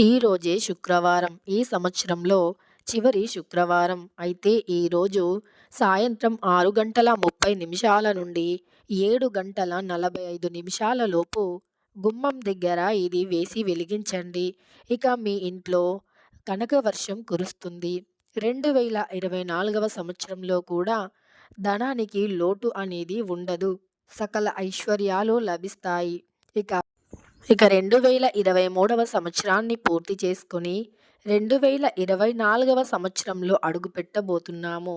ఈరోజే శుక్రవారం. ఈ సంవత్సరంలో చివరి శుక్రవారం. అయితే ఈరోజు సాయంత్రం ఆరు గంటల ముప్పై నిమిషాల నుండి ఏడు గంటల నలభై ఐదు నిమిషాల లోపు గుమ్మం దగ్గర ఇది వేసి వెలిగించండి. ఇక మీ ఇంట్లో కనక వర్షం కురుస్తుంది. రెండు వేల ఇరవై నాలుగవ సంవత్సరంలో కూడా ధనానికి లోటు అనేది ఉండదు. సకల ఐశ్వర్యాలు లభిస్తాయి. ఇక ఇక రెండు వేల ఇరవై మూడవ సంవత్సరాన్ని పూర్తి చేసుకుని రెండు వేల ఇరవై నాలుగవ సంవత్సరంలో అడుగు పెట్టబోతున్నాము.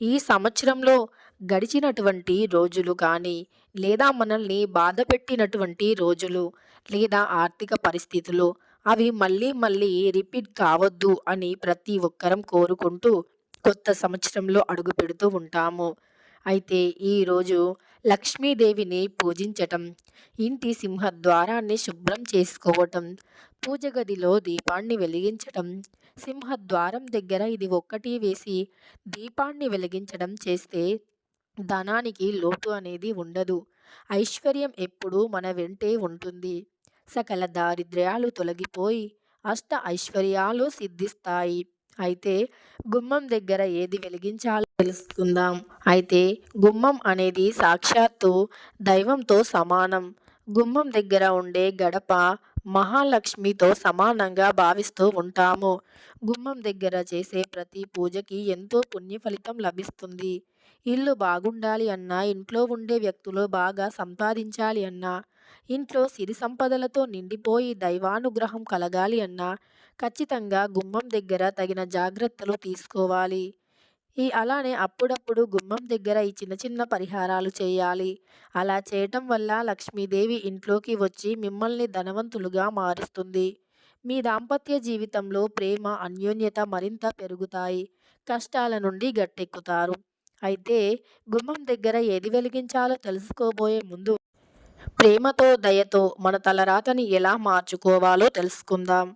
ఈ సంవత్సరంలో గడిచినటువంటి రోజులు కానీ లేదా మనల్ని బాధ పెట్టినటువంటి రోజులు లేదా ఆర్థిక పరిస్థితులు అవి మళ్ళీ మళ్ళీ రిపీట్ కావద్దు అని ప్రతి ఒక్కరం కోరుకుంటూ కొత్త సంవత్సరంలో అడుగు పెడుతూ ఉంటాము. అయితే ఈరోజు లక్ష్మీదేవిని పూజించటం ఇంటి సింహద్వారాన్ని శుభ్రం చేసుకోవటం పూజ గదిలో దీపాన్ని వెలిగించటం సింహద్వారం దగ్గర ఇది ఒక్కటి వేసి దీపాన్ని వెలిగించడం చేస్తే ధనానికి లోటు అనేది ఉండదు. ఐశ్వర్యం ఎప్పుడూ మన వెంటే ఉంటుంది. సకల దారిద్ర్యాలు తొలగిపోయి అష్ట ఐశ్వర్యాలు సిద్ధిస్తాయి. అయితే గుమ్మం దగ్గర ఏది వెలిగించాలి తెలుసుకుందాం. అయితే గుమ్మం అనేది సాక్షాత్తు దైవంతో సమానం. గుమ్మం దగ్గర ఉండే గడప మహాలక్ష్మితో సమానంగా భావిస్తూ ఉంటాము. గుమ్మం దగ్గర చేసే ప్రతి పూజకి ఎంతో పుణ్య ఫలితం లభిస్తుంది. ఇల్లు బాగుండాలి అన్నా ఇంట్లో ఉండే వ్యక్తులు బాగా సంపాదించాలి అన్నా ఇంట్లో సిరి సంపదలతో నిండిపోయి దైవానుగ్రహం కలగాలి అన్నా ఖచ్చితంగా గుమ్మం దగ్గర తగిన జాగ్రత్తలు తీసుకోవాలి. ఈ అలానే అప్పుడప్పుడు గుమ్మం దగ్గర ఈ చిన్న చిన్న పరిహారాలు చేయాలి. అలా చేయటం వల్ల లక్ష్మీదేవి ఇంట్లోకి వచ్చి మిమ్మల్ని ధనవంతులుగా మారుస్తుంది. మీ దాంపత్య జీవితంలో ప్రేమ అన్యోన్యత మరింత పెరుగుతాయి. కష్టాల నుండి గట్టెక్కుతారు. అయితే గుమ్మం దగ్గర ఏది వెలిగించాలో తెలుసుకోబోయే ముందు ప్రేమతో దయతో మన తలరాతని ఎలా మార్చుకోవాలో తెలుసుకుందాం.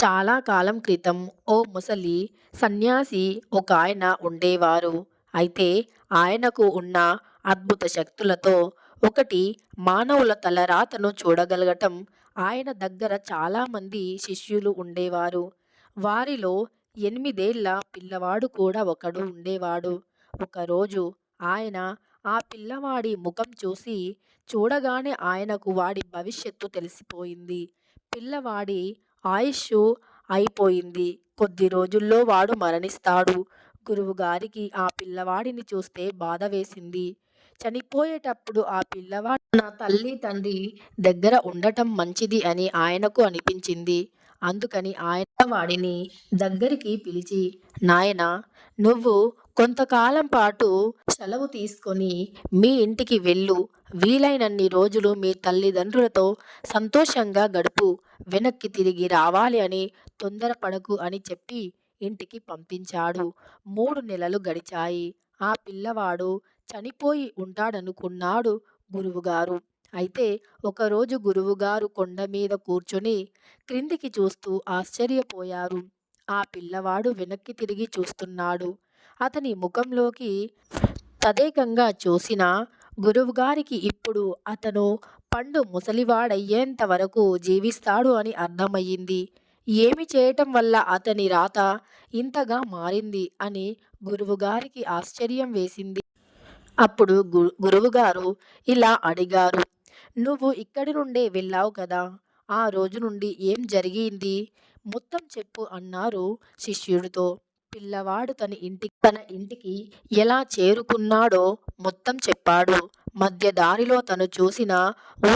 చాలా కాలం క్రితం ఓ ముసలి సన్యాసి ఒక ఆయన ఉండేవారు. అయితే ఆయనకు ఉన్న అద్భుత శక్తులతో ఒకటి మానవుల తలరాతను చూడగలగటం ఆయన దగ్గర చాలామంది శిష్యులు ఉండేవారు. వారిలో ఎనిమిదేళ్ళ పిల్లవాడు కూడా ఒకడు ఉండేవాడు. ఒకరోజు ఆయన ఆ పిల్లవాడి ముఖం చూసి చూడగానే ఆయనకు వాడి భవిష్యత్తు తెలిసిపోయింది. పిల్లవాడి ఆయుష్ అయిపోయింది. కొద్ది రోజుల్లో వాడు మరణిస్తాడు. గురువుగారికి ఆ పిల్లవాడిని చూస్తే బాధ వేసింది. చనిపోయేటప్పుడు ఆ పిల్లవాడు నా తల్లి తండ్రి దగ్గర ఉండటం మంచిది అని ఆయనకు అనిపించింది. అందుకని ఆయన వాడిని దగ్గరికి పిలిచి నాయన నువ్వు కొంతకాలం పాటు సెలవు తీసుకొని మీ ఇంటికి వెళ్ళు. వీలైనన్ని రోజులు మీ తల్లిదండ్రులతో సంతోషంగా గడుపు. వెనక్కి తిరిగి రావాలి అని తొందరపడకు అని చెప్పి ఇంటికి పంపించాడు. మూడు నెలలు గడిచాయి. ఆ పిల్లవాడు చనిపోయి ఉంటాడనుకున్నాడు గురువుగారు. అయితే ఒకరోజు గురువుగారు కొండ మీద కూర్చొని క్రిందికి చూస్తూ ఆశ్చర్యపోయారు. ఆ పిల్లవాడు వెనక్కి తిరిగి చూస్తున్నాడు. అతని ముఖంలోకి తదేకంగా చూసిన గురువుగారికి ఇప్పుడు అతను పండు ముసలివాడయ్యేంత వరకు జీవిస్తాడు అని అర్థమయ్యింది. ఏమి చేయటం వల్ల అతని రాత ఇంతగా మారింది అని గురువుగారికి ఆశ్చర్యం వేసింది. అప్పుడు గురువుగారు ఇలా అడిగారు. నువ్వు ఇక్కడి నుండే వెళ్ళావు కదా? ఆ రోజు నుండి ఏం జరిగింది? మొత్తం చెప్పు అన్నారు శిష్యుడితో. పిల్లవాడు తన ఇంటికి తన ఇంటికి ఎలా చేరుకున్నాడో మొత్తం చెప్పాడు. మధ్య దారిలో తను చూసిన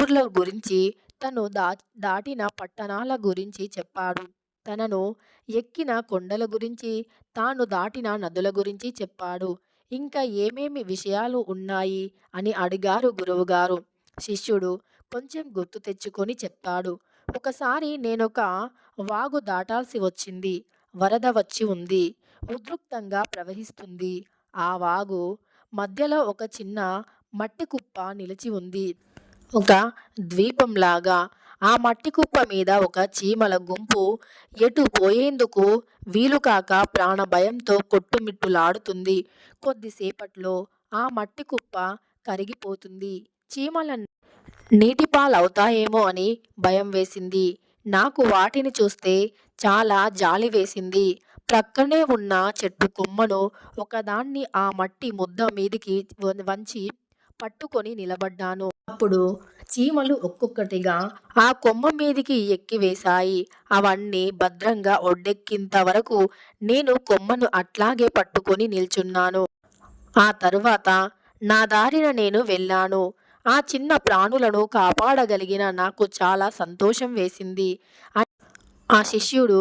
ఊర్ల గురించి తను దా దాటిన పట్టణాల గురించి చెప్పాడు. తనను ఎక్కిన కొండల గురించి తాను దాటిన నదుల గురించి చెప్పాడు. ఇంకా ఏమేమి విషయాలు ఉన్నాయి అని అడిగారు గురువుగారు. శిష్యుడు కొంచెం గుర్తు తెచ్చుకొని చెప్పాడు. ఒకసారి నేనొక వాగు దాటాల్సి వచ్చింది. వరద వచ్చి ఉంది. ఉద్రిక్తంగా ప్రవహిస్తుంది. ఆ వాగు మధ్యలో ఒక చిన్న మట్టి కుప్ప నిలిచి ఉంది. ఒక ద్వీపంలాగా ఆ మట్టి కుప్ప మీద ఒక చీమల గుంపు ఎటు పోయేందుకు వీలుకాక ప్రాణ భయంతో కొట్టుమిట్టులాడుతుంది. కొద్దిసేపట్లో ఆ మట్టి కుప్ప కరిగిపోతుంది. చీమల నీటిపాలవుతాయేమో అని భయం వేసింది. నాకు వాటిని చూస్తే చాలా జాలి వేసింది. ప్రక్కనే ఉన్న చెట్టు కొమ్మను ఒకదాన్ని ఆ మట్టి ముద్ద మీదికి వంచి పట్టుకొని నిలబడ్డాను. అప్పుడు చీమలు ఒక్కొక్కటిగా ఆ కొమ్మ మీదికి ఎక్కివేశాయి అవన్నీ భద్రంగా ఒడ్డెక్కింత వరకు నేను కొమ్మను అట్లాగే పట్టుకొని నిల్చున్నాను. ఆ తరువాత నా దారిన నేను వెళ్ళాను. ఆ చిన్న ప్రాణులను కాపాడగలిగిన నాకు చాలా సంతోషం వేసింది ఆ శిష్యుడు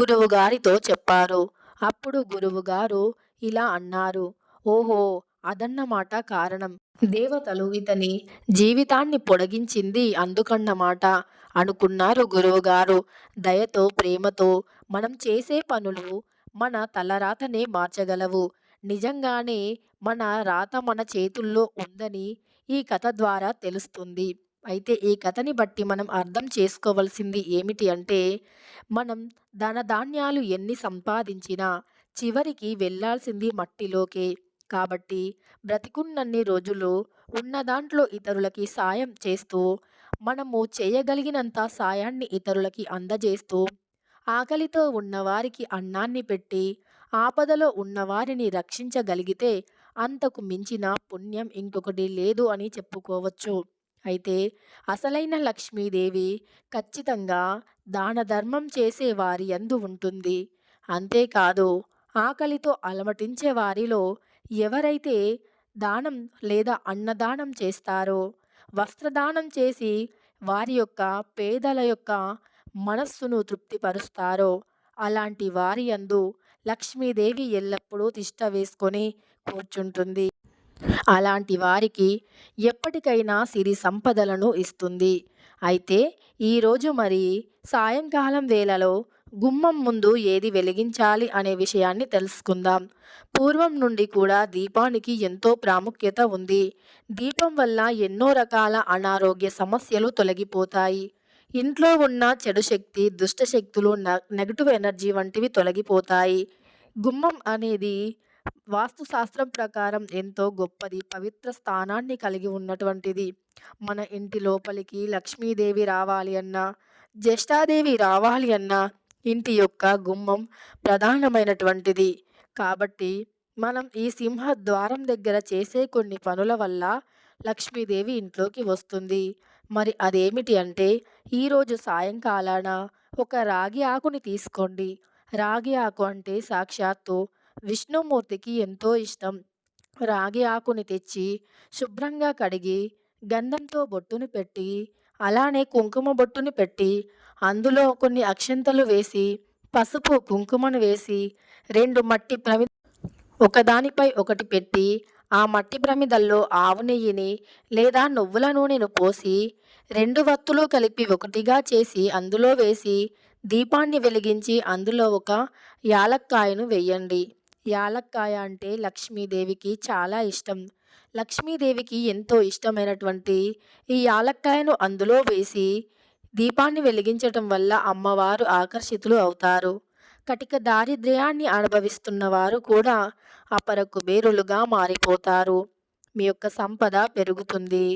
గురువుగారితో చెప్పారు. అప్పుడు గురువుగారు ఇలా అన్నారు. ఓహో! అదన్నమాట కారణం. దేవతలు ఇతని జీవితాన్ని పొడిగించింది అందుకన్నమాట అనుకున్నారు గురువుగారు. దయతో, ప్రేమతో మనం చేసే పనులు మన తలరాతనే మార్చగలవు. నిజంగానే మన రాత మన చేతుల్లో ఉందని ఈ కథ ద్వారా తెలుస్తుంది. అయితే ఈ కథని బట్టి మనం అర్థం చేసుకోవలసింది ఏమిటి అంటే మనం ధనధాన్యాలు ఎన్ని సంపాదించినా చివరికి వెళ్ళాల్సింది మట్టిలోకే. కాబట్టి బ్రతికున్నన్ని రోజులు ఉన్న దాంట్లో ఇతరులకి సాయం చేస్తూ, మనము చేయగలిగినంత సాయాన్ని ఇతరులకి అందజేస్తూ, ఆకలితో ఉన్నవారికి అన్నాన్ని పెట్టి, ఆపదలో ఉన్నవారిని రక్షించగలిగితే అంతకు మించిన పుణ్యం ఇంకొకటి లేదు అని చెప్పుకోవచ్చు. అయితే అసలైన లక్ష్మీదేవి ఖచ్చితంగా దానధర్మం చేసే వారి యందు ఉంటుంది. అంతేకాదు ఆకలితో అలమటించే వారిలో ఎవరైతే దానం లేదా అన్నదానం చేస్తారో, వస్త్రదానం చేసి వారి యొక్క పేదల యొక్క మనస్సును తృప్తిపరుస్తారో అలాంటి వారి యందు లక్ష్మీదేవి ఎల్లప్పుడూ తిష్ట వేసుకొని కూర్చుంటుంది. అలాంటి వారికి ఎప్పటికైనా సిరి సంపదలను ఇస్తుంది. అయితే ఈరోజు మరి సాయంకాలం వేళలో గుమ్మం ముందు ఏది వెలిగించాలి అనే విషయాన్ని తెలుసుకుందాం. పూర్వం నుండి కూడా దీపానికి ఎంతో ప్రాముఖ్యత ఉంది. దీపం వల్ల ఎన్నో రకాల అనారోగ్య సమస్యలు తొలగిపోతాయి. ఇంట్లో ఉన్న చెడు శక్తి, దుష్ట శక్తులు, న ఎనర్జీ వంటివి తొలగిపోతాయి. గుమ్మం అనేది వాస్తు శాస్త్రం ప్రకారం ఎంతో గొప్పది. పవిత్ర స్థానాన్ని కలిగి ఉన్నటువంటిది. మన ఇంటి లోపలికి లక్ష్మీదేవి రావాలి అన్నా, జ్యేష్ఠాదేవి రావాలి అన్నా ఇంటి యొక్క గుమ్మం ప్రధానమైనటువంటిది. కాబట్టి మనం ఈ సింహ ద్వారం దగ్గర చేసే కొన్ని పనుల వల్ల లక్ష్మీదేవి ఇంట్లోకి వస్తుంది. మరి అదేమిటి అంటే ఈరోజు సాయంకాలాన ఒక రాగి ఆకుని తీసుకోండి. రాగి ఆకు అంటే సాక్షాత్తు విష్ణుమూర్తికి ఎంతో ఇష్టం. రాగి ఆకుని తెచ్చి శుభ్రంగా కడిగి, గంధంతో బొట్టును పెట్టి, అలానే కుంకుమ బొట్టుని పెట్టి, అందులో కొన్ని అక్షంతలు వేసి, పసుపు, కుంకుమను వేసి, రెండు మట్టి ప్రమి ఒకదానిపై ఒకటి పెట్టి, ఆ మట్టి ప్రమిదల్లో ఆవు నెయ్యిని లేదా నువ్వుల నూనెను పోసి, రెండు వత్తులు కలిపి ఒకటిగా చేసి అందులో వేసి, దీపాన్ని వెలిగించి అందులో ఒక యాలక్కాయను వేయండి యాలక్కాయ అంటే లక్ష్మీదేవికి చాలా ఇష్టం. లక్ష్మీదేవికి ఎంతో ఇష్టమైనటువంటి ఈ యాలక్కాయను అందులో వేసి, దీపాన్ని వెలిగించటం వల్ల అమ్మవారు ఆకర్షితులు అవుతారు. కటిక దారిద్ర్యాన్ని అనుభవిస్తున్న వారు కూడా అపర కుబేరులుగా మారిపోతారు. మీ యొక్క సంపద పెరుగుతుంది.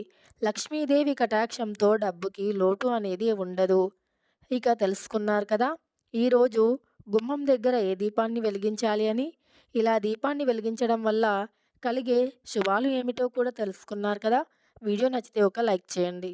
లక్ష్మీదేవి కటాక్షంతో డబ్బుకి లోటు అనేది ఉండదు. ఇక తెలుసుకున్నారు కదా! ఈరోజు గుమ్మం దగ్గర ఏ దీపాన్ని వెలిగించాలి అని. ఇలా దీపాన్ని వెలిగించడం వల్ల కలిగే శుభాలు ఏమిటో కూడా తెలుసుకున్నారు కదా! వీడియో నచ్చితే ఒక లైక్ చేయండి.